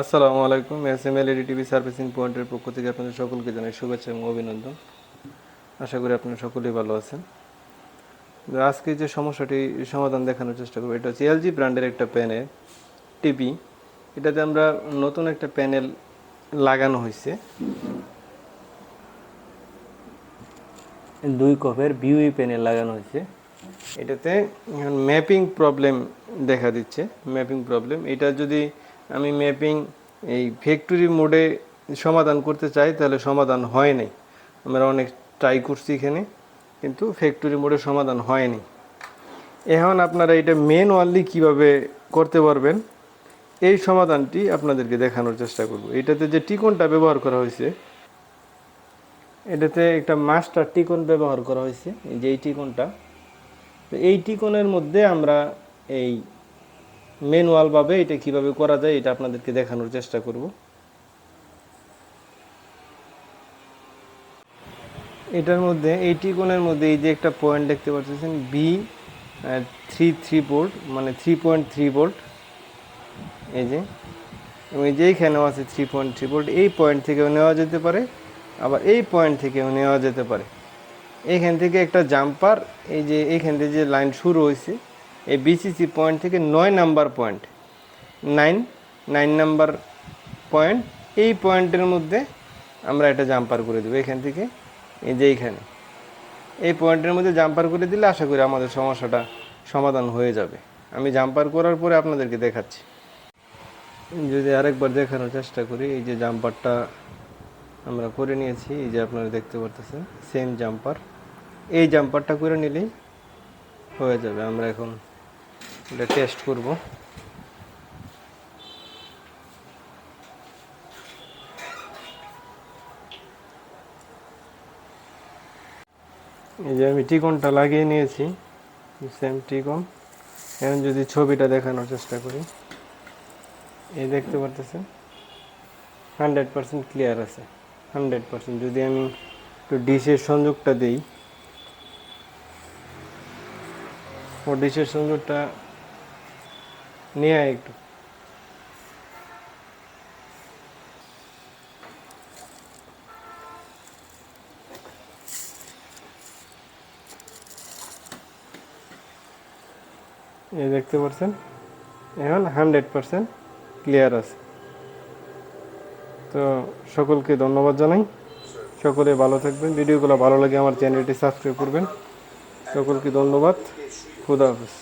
আসসালামু আলাইকুম, S M L TV servicing পয়েন্টের পক্ষ থেকে আপনাদের সকলকে জানাই শুভেচ্ছা এবং অভিনন্দন। আশা করি আপনারা সকলেই ভালো আছেন। আজকে যে সমস্যাটি সমাধান দেখানোর চেষ্টা করব, এটা হচ্ছে এলজি ব্র্যান্ডের একটা প্যানেল টিভি। এটাতে আমরা নতুন একটা প্যানেল লাগানো হয়েছে। দুই কপের বিউই প্যানেল লাগানো হয়েছে। এটাতে ম্যাপিং প্রবলেম দেখা দিচ্ছে। Mapping problem. এটা যদি আমি ম্যাপিং এই ফ্যাক্টরি মোডে সমাধান করতে চাই, তাহলে সমাধান হয় নাই। আমরা অনেক ট্রাই করছি এখানে, কিন্তু ফ্যাক্টরি মোডে সমাধান হয়নি এখন আপনারা এটা ম্যানুয়ালি কীভাবে করতে পারবেন, এই সমাধানটি আপনাদেরকে দেখানোর চেষ্টা করব। এটাতে যে টিকনটা ব্যবহার করা হয়েছে, এটাতে একটা মাস্টার টিকন ব্যবহার করা হয়েছে যে এই টিকনটা। তো এই টিকনের মধ্যে আমরা এই ম্যানুয়ালভাবে এটা কীভাবে করা যায় এটা আপনাদেরকে দেখানোর চেষ্টা করব। এটার মধ্যে, এই টিকনের মধ্যে এই যে একটা পয়েন্ট দেখতে পাচ্ছেন বি থ্রি থ্রি বোল্ট মানে থ্রি পয়েন্ট থ্রি বোল্ট এই যে, এবং এই যে এইখানেও আছে থ্রি পয়েন্ট থ্রি বোল্ট এই পয়েন্ট থেকেও নেওয়া যেতে পারে, আবার এই পয়েন্ট থেকেও নেওয়া যেতে পারে। এইখান থেকে একটা জাম্পার এই যে এইখান থেকে যে লাইন শুরু হয়েছে এই বিসিসি পয়েন্ট থেকে নয় number point nine nine number point এই পয়েন্টের মধ্যে আমরা এটা জাম্পার করে দেবো এখান থেকে, এই যে এইখানে। এই পয়েন্টের মধ্যে জাম্পার করে দিলে আশা করি আমাদের সমস্যাটা সমাধান হয়ে যাবে। আমি জাম্পার করার পরে আপনাদেরকে দেখাচ্ছি। যদি আরেকবার দেখানোর চেষ্টা করি, এই যে জাম্পারটা আমরা করে নিয়েছি, এই যে আপনারা দেখতে পারতেছেন সেম জাম্পার এই জাম্পারটা করে নিলেই হয়ে যাবে। আমরা এখন এটা টেস্ট করব। এই যে আমি টিকনটা লাগিয়ে নিয়েছি সেম টিকন। এখন যদি ছবিটা দেখানোর চেষ্টা করি, এই দেখতে পারতেছেন? হান্ড্রেড পার্সেন্ট ক্লিয়ার আছে। হান্ড্রেড পার্সেন্ট যদি আমি একটু ডিশের সংযোগটা দিই, ও ডিশের সংযোগটা নিয়ে আয় একটু। এই দেখতে পাচ্ছেন এখন হান্ড্রেড পার্সেন্ট ক্লিয়ার আছে। তো সকলকে ধন্যবাদ জানাই। সকলে ভালো থাকবেন। ভিডিওগুলো ভালো লাগে আমার চ্যানেলটি সাবস্ক্রাইব করবেন। সকলকে ধন্যবাদ। খুদা হাফেজ।